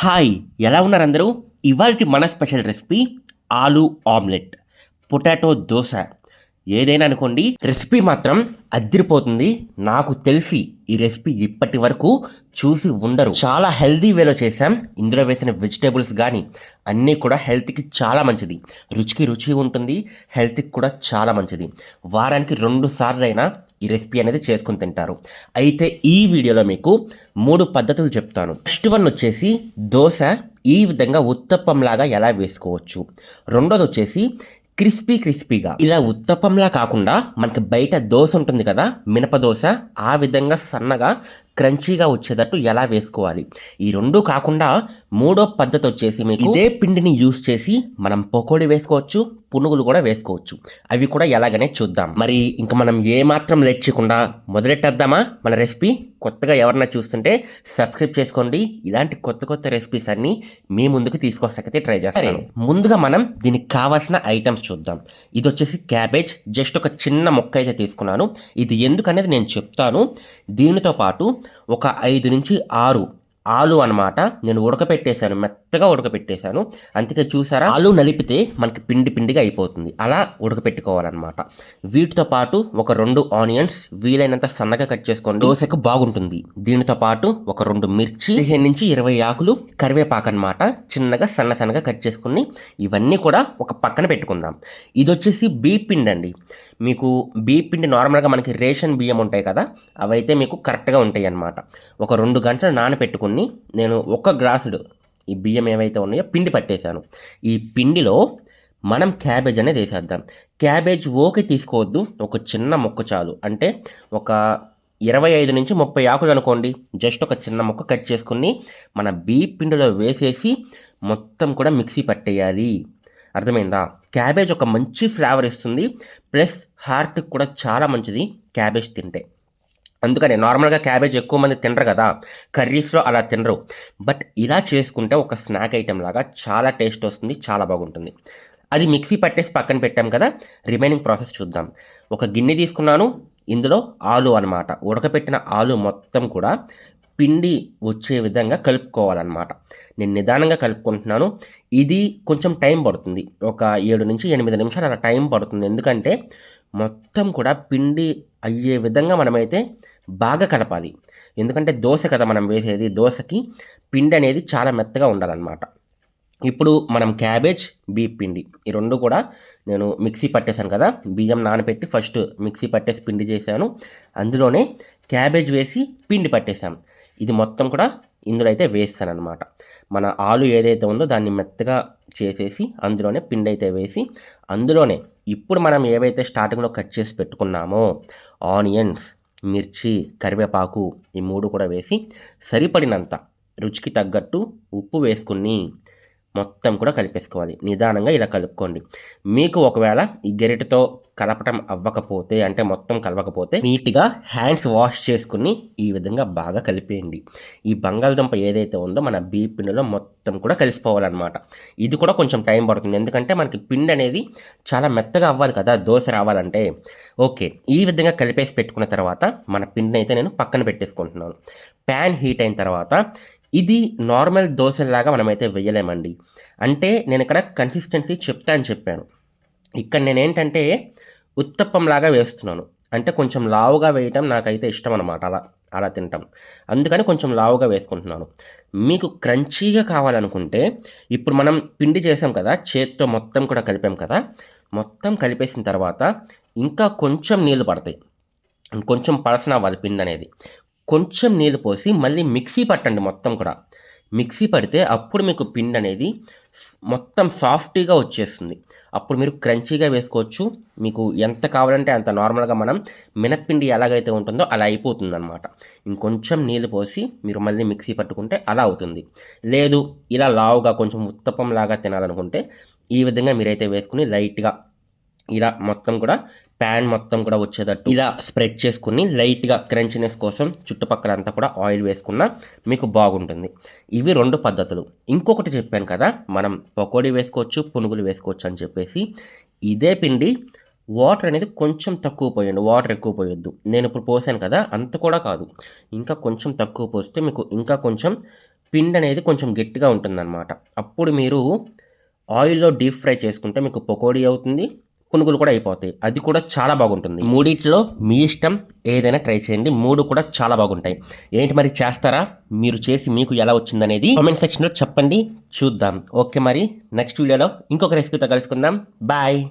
Hi ఎలా ఉన్నారు అందరూ ఇవాళ మన special recipe aloo omelette potato dosa. ఏదైనా అనుకోండి రెసిపీ మాత్రం అదిరిపోతుంది. నాకు తెలిసి ఈ రెసిపీ ఇప్పటి వరకు చూసి ఉండరు. చాలా హెల్దీ వేలో చేసాం ఇందులో వేసిన వెజిటేబుల్స్ కానీ అన్నీ కూడా హెల్త్కి చాలా మంచిది. రుచికి రుచి ఉంటుంది హెల్త్కి కూడా చాలా మంచిది. వారానికి రెండు సార్లు అయినా ఈ రెసిపీ అనేది చేసుకుని తింటారు. అయితే ఈ వీడియోలో మీకు మూడు పద్ధతులు చెప్తాను. ఫస్ట్ వన్ వచ్చేసి దోశ ఈ విధంగా ఉత్తప్పంలాగా ఎలా వేసుకోవచ్చు. రెండోది వచ్చేసి క్రిస్పీ క్రిస్పీగా. ఇలా ఉత్తప్పంలా కాకుండా మనకి బయట దోశ ఉంటుంది కదా మినప దోశ ఆ విధంగా సన్నగా క్రంచీగా వచ్చేటట్టు ఎలా వేసుకోవాలి? ఈ రెండు కాకుండా మూడో పద్ధతి వచ్చేసి మీకు ఇదే పిండిని యూస్ చేసి మనం పకోడీ వేసుకోవచ్చు పునుగులు కూడా వేసుకోవచ్చు. అవి కూడా ఎలాగనే చూద్దాం. మరి ఇంకా మనం ఏ మాత్రం లేట్ చేయకుండా మొదలెట్టేద్దామా? మన రెసిపీ కొత్తగా ఎవరన్నా చూస్తుంటే సబ్స్క్రైబ్ చేసుకోండి. ఇలాంటి కొత్త కొత్త రెసిపీస్ అన్ని మీ ముందుకు తీసుకొస్తాకైతే ట్రై చేస్తాను. ముందుగా మనం దీనికి కావాల్సిన ఐటమ్స్ చూద్దాం. ఇది వచ్చేసి క్యాబేజ్. జస్ట్ ఒక చిన్న మొక్క అయితే తీసుకున్నాను. ఇది ఎందుకనేది నేను చెప్తాను. దీనితో పాటు ఒక ఐదు నుంచి ఆరు. ఆలు అనమాట నేను ఉడకపెట్టేశాను మెత్తగా ఉడకపెట్టేశాను. అందుకే చూసారా? ఆలు నలిపితే మనకి పిండి పిండిగా అయిపోతుంది. అలా ఉడకపెట్టుకోవాలన్నమాట. వీటితో పాటు ఒక రెండు ఆనియన్స్ వీలైనంత సన్నగా కట్ చేసుకోండి దోశకు బాగుంటుంది. దీనితో పాటు ఒక రెండు మిర్చి పదిహేను నుంచి ఇరవై ఆకులు కరివేపాకు అనమాట చిన్నగా సన్న సన్నగా కట్ చేసుకుని ఇవన్నీ కూడా ఒక పక్కన పెట్టుకుందాం. ఇది వచ్చేసి బీ పిండి అండి మీకు బీ పిండి నార్మల్గా మనకి రేషన్ బియ్యం ఉంటాయి కదా అవైతే మీకు కరెక్ట్గా ఉంటాయి అన్నమాట ఒక రెండు గంటలు నానపెట్టుకుని నేను ఒక గ్లాసుడు ఈ బియ్యం ఏవైతే ఉన్నాయో పిండి పట్టేశాను. ఈ పిండిలో మనం క్యాబేజ్ అనేది వేసేద్దాం. క్యాబేజ్ ఓకే తీసుకోవద్దు ఒక చిన్న మొక్క చాలు. అంటే ఒక ఇరవై ఐదు నుంచి ముప్పై ఆకులు అనుకోండి జస్ట్ ఒక చిన్న మొక్క కట్ చేసుకుని మన బీ పిండిలో వేసేసి మొత్తం కూడా మిక్సీ పట్టేయాలి. అర్థమైందా? క్యాబేజ్ ఒక మంచి ఫ్లేవర్ ఇస్తుంది ప్లస్ హార్ట్కి కూడా చాలా మంచిది క్యాబేజ్ తింటే. అందుకని నార్మల్గా క్యాబేజ్ ఎక్కువ మంది తినరు కదా కర్రీస్లో అలా తినరు. బట్ ఇలా చేసుకుంటే ఒక స్నాక్ ఐటెం లాగా చాలా టేస్ట్ వస్తుంది చాలా బాగుంటుంది. అది మిక్సీ పట్టేసి పక్కన పెట్టాం కదా రిమైనింగ్ ప్రాసెస్ చూద్దాం. ఒక గిన్నె తీసుకున్నాను ఇందులో ఆలు అనమాట ఉడకపెట్టిన ఆలు మొత్తం కూడా పిండి వచ్చే విధంగా కలుపుకోవాలన్నమాట. నేను నిదానంగా కలుపుకుంటున్నాను. ఇది కొంచెం టైం పడుతుంది. ఒక ఏడు నుంచి ఎనిమిది నిమిషాలు అలా టైం పడుతుంది. ఎందుకంటే మొత్తం కూడా పిండి అయ్యే విధంగా మనమైతే బాగా కలపాలి. ఎందుకంటే దోశ కదా మనం వేసేది. దోశకి పిండి అనేది చాలా మెత్తగా ఉండాలన్నమాట. ఇప్పుడు మనం క్యాబేజ్ బీప్ పిండి ఈ రెండు కూడా నేను మిక్సీ పట్టేశాను కదా. బియ్యం నానబెట్టి ఫస్ట్ మిక్సీ పట్టేసి పిండి చేశాను. అందులోనే క్యాబేజ్ వేసి పిండి పట్టేశాను. ఇది మొత్తం కూడా ఇందులో అయితే వేస్తాను అనమాట మన ఆలు ఏదైతే ఉందో దాన్ని మెత్తగా చేసేసి అందులోనే పిండి అయితే వేసి అందులోనే ఇప్పుడు మనం ఏవైతే స్టార్టింగ్లో కట్ చేసి పెట్టుకున్నామో ఆనియన్స్ మిర్చి కరివేపాకు ఈ మూడు కూడా వేసి సరిపడినంత రుచికి తగ్గట్టు ఉప్పు వేసుకుని మొత్తం కూడా కలిపేసుకోవాలి. నిదానంగా ఇలా కలుపుకోండి. మీకు ఒకవేళ ఈ గెరిటతో కలపటం అవ్వకపోతే అంటే మొత్తం కలవకపోతే నీట్గా హ్యాండ్స్ వాష్ చేసుకుని ఈ విధంగా బాగా కలిపేయండి. ఈ బంగాళదుంప ఏదైతే ఉందో మన బీ పిండిలో మొత్తం కూడా కలిసిపోవాలన్నమాట. ఇది కూడా కొంచెం టైం పడుతుంది. ఎందుకంటే మనకి పిండి అనేది చాలా మెత్తగా అవ్వాలి కదా దోశ రావాలంటే. ఓకే ఈ విధంగా కలిపేసి పెట్టుకున్న తర్వాత మన పిండిని అయితే నేను పక్కన పెట్టేసుకుంటున్నాను. ప్యాన్ హీట్ అయిన తర్వాత ఇది నార్మల్ దోశలాగా మనమైతే వేయలేమండి అంటే నేను ఇక్కడ కన్సిస్టెన్సీ చెప్తా అని చెప్పాను. ఇక్కడ నేను ఏంటంటే ఉత్తప్పంలాగా వేస్తున్నాను. అంటే కొంచెం లావుగా వేయటం నాకైతే ఇష్టం అనమాట అలా అలా తింటాం అందుకని కొంచెం లావుగా వేసుకుంటున్నాను. మీకు క్రంచీగా కావాలనుకుంటే ఇప్పుడు మనం పిండి చేసాం కదా చేత్తో మొత్తం కూడా కలిపాం కదా మొత్తం కలిపేసిన తర్వాత ఇంకా కొంచెం నీళ్ళు పడతాయి. కొంచెం పలసన అవ్వాలి పిండి అనేది కొంచెం నీళ్ళు పోసి మళ్ళీ మిక్సీ పట్టండి మొత్తం కూడా. మిక్సీ పడితే అప్పుడు మీకు పిండి అనేది మొత్తం సాఫ్టీగా వచ్చేస్తుంది. అప్పుడు మీరు క్రంచీగా వేసుకోవచ్చు. మీకు ఎంత కావాలంటే అంత నార్మల్గా మనం మినప్పిండి ఎలాగైతే ఉంటుందో అలా అయిపోతుంది అనమాట ఇంకొంచెం నీళ్ళు పోసి మీరు మళ్ళీ మిక్సీ పట్టుకుంటే అలా అవుతుంది. లేదు ఇలా లావుగా కొంచెం ఉత్తపం లాగా తినాలనుకుంటే ఈ విధంగా మీరైతే వేసుకుని లైట్గా ఇలా మొత్తం కూడా ప్యాన్ మొత్తం కూడా వచ్చేటట్టు ఇలా స్ప్రెడ్ చేసుకుని లైట్గా క్రంచినెస్ కోసం చుట్టుపక్కల అంతా కూడా ఆయిల్ వేసుకున్న మీకు బాగుంటుంది. ఇవి రెండు పద్ధతులు. ఇంకొకటి చెప్పాను కదా మనం పకోడీ వేసుకోవచ్చు పునుగులు వేసుకోవచ్చు అని చెప్పేసి. ఇదే పిండి వాటర్ అనేది కొంచెం తక్కువ పోయండి వాటర్ ఎక్కువ పోయొద్దు. నేను ఇప్పుడు పోసాను కదా అంత కూడా కాదు. ఇంకా కొంచెం తక్కువ పోస్తే మీకు ఇంకా కొంచెం పిండి అనేది కొంచెం గట్టిగా ఉంటుందన్నమాట. అప్పుడు మీరు ఆయిల్లో డీప్ ఫ్రై చేసుకుంటే మీకు పకోడీ అవుతుంది కొనుగోలు కూడా అయిపోతాయి. అది కూడా చాలా బాగుంటుంది. మూడిట్లో మీ ఇష్టం ఏదైనా ట్రై చేయండి. మూడు కూడా చాలా బాగుంటాయి. ఏంటి మరి చేస్తారా? మీరు చేసి మీకు ఎలా వచ్చిందనేది కామెంట్ సెక్షన్లో చెప్పండి. చూద్దాం. ఓకే మరి. నెక్స్ట్ వీడియోలో ఇంకొక రెసిపీతో కలుసుకుందాం. బాయ్.